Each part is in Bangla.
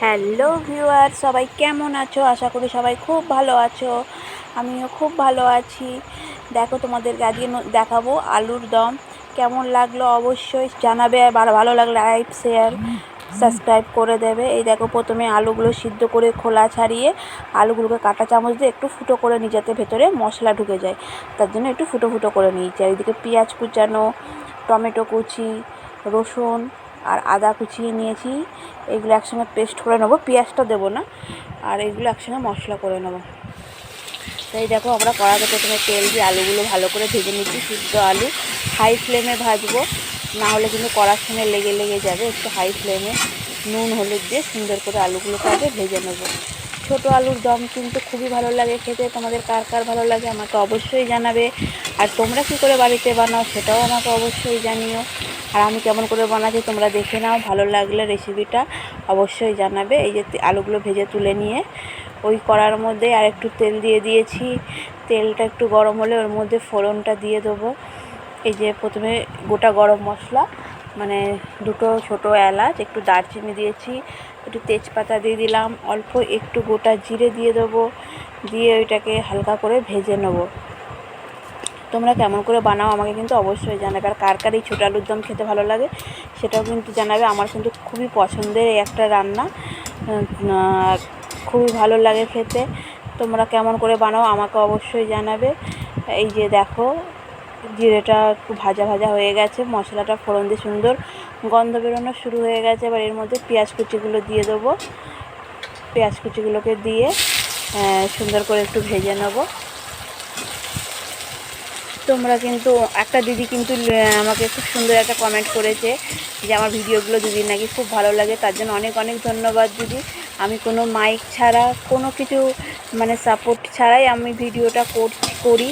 হ্যালো ভিউয়ার সবাই কেমন আছো? আশা করি সবাই খুব ভালো আছো। আমিও খুব ভালো আছি। দেখো তোমাদের ন- দেখাবো আলুর দম। কেমন লাগল অবশ্যই জানাবে, আর ভালো- ভালো লাগলে লাইক, শেয়ার, সাবস্ক্রাইব করে দেবে। এই দেখো প্রথমে আলুগুলো সিদ্ধ করে খোলা ছাড়িয়ে আলুগুলোকে কাঁটা চামচ দিয়ে একটু ফুটো করে নিয়ে যাতে ভেতরে মশলা ঢুকে যায়। তার জন্য একটু ফুটো ফুটো করে নিয়েছি। আর এদিকে পেঁয়াজ কুচানো, টমেটো কুচি, রসুন আর আদা কুচিয়ে নিয়েছি। এগুলো একসঙ্গে পেস্ট করে নেব। পেঁয়াজটা দেবো না। আর এগুলো একসঙ্গে মশলা করে নেব। তাই দেখো আমরা কড়াতে প্রথমে তেল দিয়ে আলুগুলো ভালো করে ভেজে নিচ্ছি শুদ্ধ আলু। হাই ফ্লেমে ভাজবো। না হলে কিন্তু কড়ার সঙ্গে লেগে লেগে যাবে। একটু হাই ফ্লেমে নুন, হলুদ দিয়ে সুন্দর করে আলুগুলোকে আগে ভেজে নেব। ছোটো আলুর দম কিন্তু খুবই ভালো লাগে খেতে। তোমাদের কার কার ভালো লাগে আমাকে অবশ্যই জানাবে। আর তোমরা কী করে বাড়িতে বানাও সেটাও আমাকে অবশ্যই জানিও। আর আমি কেমন করে বানাচ্ছি তোমরা দেখে নাও, ভালো লাগলে রেসিপিটা অবশ্যই জানাবে। এই যে আলুগুলো ভেজে তুলে নিয়ে ওই কড়ার মধ্যে আর একটু তেল দিয়ে দিয়েছি। তেলটা একটু গরম হলে ওর মধ্যে ফোড়নটা দিয়ে দেবো। এই যে প্রথমে গোটা গরম মশলা মানে দুটো ছোটো এলাচ, একটু দারচিনি দিয়েছি, একটু তেজপাতা দিয়ে দিলাম, অল্প একটু গোটা জিরে দিয়ে দেবো। দিয়ে ওইটাকে হালকা করে ভেজে নেব। তোমরা কেমন করে বানাও আমাকে কিন্তু অবশ্যই জানাবে। আর কার কার এই ছোটো আলুর দম খেতে ভালো লাগে, সেটাও কিন্তু জানাবে। আমার কিন্তু খুবই পছন্দের এই একটা রান্না। খুবই ভালো লাগে খেতে। তোমরা কেমন করে বানাও আমাকে অবশ্যই জানাবে। এই যে দেখো, জিরেটা একটু ভাজা ভাজা হয়ে গেছে, মশলাটা ফোড়ন দিয়ে সুন্দর গন্ধ বেরোনো শুরু হয়ে গেছে। এবার এর মধ্যে পেঁয়াজ কুচিগুলো দিয়ে দেবো। পেঁয়াজ কুচিগুলোকে দিয়ে সুন্দর করে একটু ভেজে নেব। তোমরা কিন্তু, একটা দিদি কিন্তু আমাকে খুব সুন্দর একটা কমেন্ট করেছে যে আমার ভিডিওগুলো দিদির নাকি খুব ভালো লাগে, তার জন্য অনেক অনেক ধন্যবাদ দিদি। আমি কোনো মাইক ছাড়া, কোনো কিছু মানে সাপোর্ট ছাড়াই আমি ভিডিওটা করি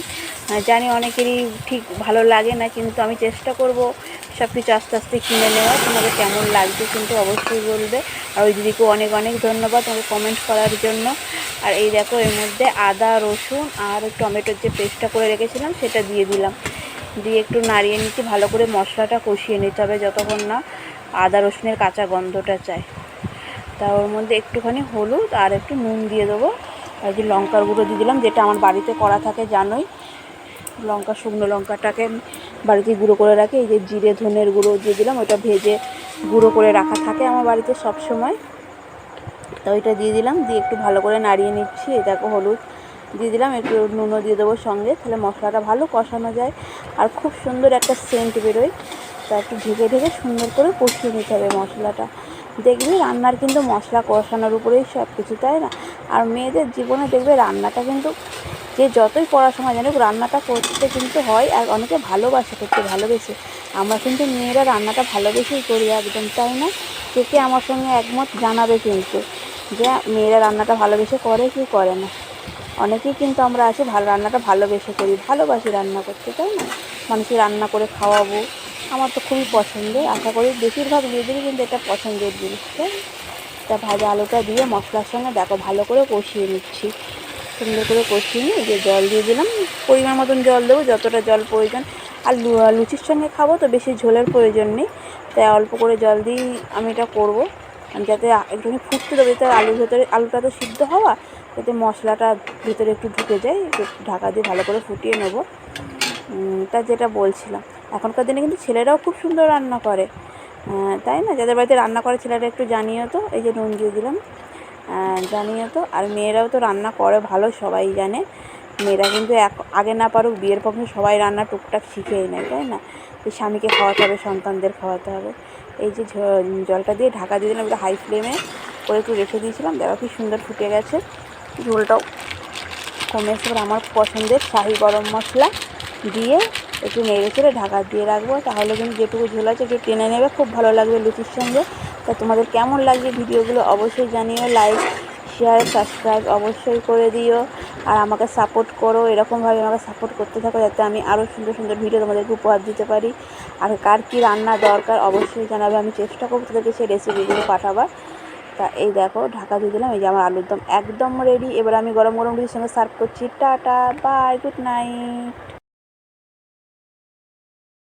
জানি অনেকেরই ঠিক ভালো লাগে না, কিন্তু আমি চেষ্টা করব সব কিছু আস্তে আস্তে কিনে নেওয়া তোমাকে কেমন লাগছে কিন্তু অবশ্যই বলবে। আর ওই দিদিকে অনেক অনেক ধন্যবাদ তোমাকে কমেন্ট করার জন্য। আর এই দেখো, এর মধ্যে আদা, রসুন আর টমেটোর যে পেস্টটা করে রেখেছিলাম, সেটা দিয়ে দিলাম। দিয়ে একটু নাড়িয়ে নিচ্ছি, ভালো করে মশলাটা কষিয়ে নিতে হবে যতক্ষণ না আদা, রসুনের কাঁচা গন্ধটা চায়। তা ওর মধ্যে একটুখানি হলুদ আর একটু নুন দিয়ে দেবো। আর যে লঙ্কার গুঁড়ো দিয়ে দিলাম, যেটা আমার বাড়িতে করা থাকে, জানোই। লঙ্কা, শুকনো লঙ্কাটাকে বাড়িতে গুঁড়ো করে রাখি। এই যে জিরে, ধনের গুঁড়ো দিয়ে দিলাম ওটা ভেজে গুঁড়ো করে রাখা থাকে আমার বাড়িতে সব সময় তো ওইটা দিয়ে দিলাম। দিয়ে একটু ভালো করে নাড়িয়ে নিচ্ছি। এটাকে হলুদ দিয়ে দিলাম। একটু নুনও দিয়ে দেবো সঙ্গে। তাহলে মশলাটা ভালো কষানো যায় আর খুব সুন্দর একটা সেন্ট বেরোয়। তা একটু ঢেকে ঢেকে সুন্দর করে কষিয়ে নিতে হবে মশলাটা। দেখবে রান্নার কিন্তু মশলা কষানোর উপরেই সব কিছু তাই না? আর মেয়েদের জীবনে দেখবে রান্নাটা কিন্তু যে যতই পড়াশোনা জানুক, রান্নাটা করতে কিন্তু হয় আর অনেকে ভালোবাসে করতে ভালোবেসে। আমরা কিন্তু মেয়েরা রান্নাটা ভালোবেসেই করি একদম, তাই না? কে কে আমার সঙ্গে একমত জানাবে কিন্তু যে মেয়েরা রান্নাটা ভালোবেসে করে কি করে না। অনেকেই কিন্তু আমরা আছি ভালো রান্নাটা ভালোবেসে করি, ভালোবাসি রান্না করতে, তাই না? মানুষকে রান্না করে খাওয়াবো, আমার তো খুবই পছন্দের আশা করি বেশিরভাগ মেয়েদেরই কিন্তু এটা পছন্দের জিনিস, তাই? তা ভাজা আলুটা দিয়ে মশলার সঙ্গে দেখো, ভালো করে কষিয়ে নিচ্ছি। সুন্দর করে কষিয়ে নিয়ে যে জল দিয়ে দিলাম, পরিমাণ মতন জল দেবো, যতটা জল প্রয়োজন। আর লুচির সঙ্গে খাব তো বেশি ঝোলের প্রয়োজন নেই। তাই অল্প করে জল দিয়েই আমি এটা করব। যাতে একটুখানি ফুটতে দেবো, যাতে আলুর ভেতরে, আলুটা তো সিদ্ধ হওয়া, যাতে মশলাটা ভিতরে একটু ঢুকে যায়, একটু ঢাকা দিয়ে ভালো করে ফুটিয়ে নেব। তা যেটা বলছিলাম, এখনকার দিনে কিন্তু ছেলেরাও খুব সুন্দর রান্না করে। তাই না? যাদের বাড়িতে রান্না করে ছেলেরা একটু জানিও তো, এই যে নুন দিয়ে দিলাম। জানিও তো। আর মেয়েরাও তো রান্না করে ভালো, সবাই জানে। মেয়েরা কিন্তু এক- আগে না পারুক, বিয়ের পক্ষে সবাই রান্না টুকটাক শিখেই নেয়, তাই না? যে স্বামীকে খাওয়াতে হবে, সন্তানদের খাওয়াতে হবে। এই যে জলটা দিয়ে ঢাকা দিয়ে দিলাম হাই ফ্লেমে করে একটু রেখে দিয়েছিলাম। দেখো কি সুন্দর ফুটে গেছে। ঝোলটাও কমে এসে আমার পছন্দের শাহি গরম মশলা দিয়ে একটু নেড়ে চেড়ে ঢাকা দিয়ে রাখব। তাহলে কিন্তু যেটুকু ঝোল আছে, একটু টেনে নেবে, খুব ভালো লাগবে লুচির সঙ্গে। তা তোমাদের কেমন লাগছে ভিডিওগুলো অবশ্যই জানিও লাইক শেয়ার সাবস্ক্রাইব অবশ্যই করে দিও, আর আমাকে সাপোর্ট করো, এরকমভাবে আমাকে সাপোর্ট করতে থাকো যাতে আমি আরও সুন্দর সুন্দর ভিডিও তোমাদেরকে উপহার দিতে পারি। আর কার কী রান্না দরকার অবশ্যই জানাবে, আমি চেষ্টা করব তাদেরকে সেই রেসিপিগুলো পাঠাবার। তা এই দেখো, ঢাকা দিয়ে দিলাম, এই যে আমার আলুর দম একদম রেডি এবার আমি গরম গরম রুটির সঙ্গে সার্ভ করছি। Tata bye good night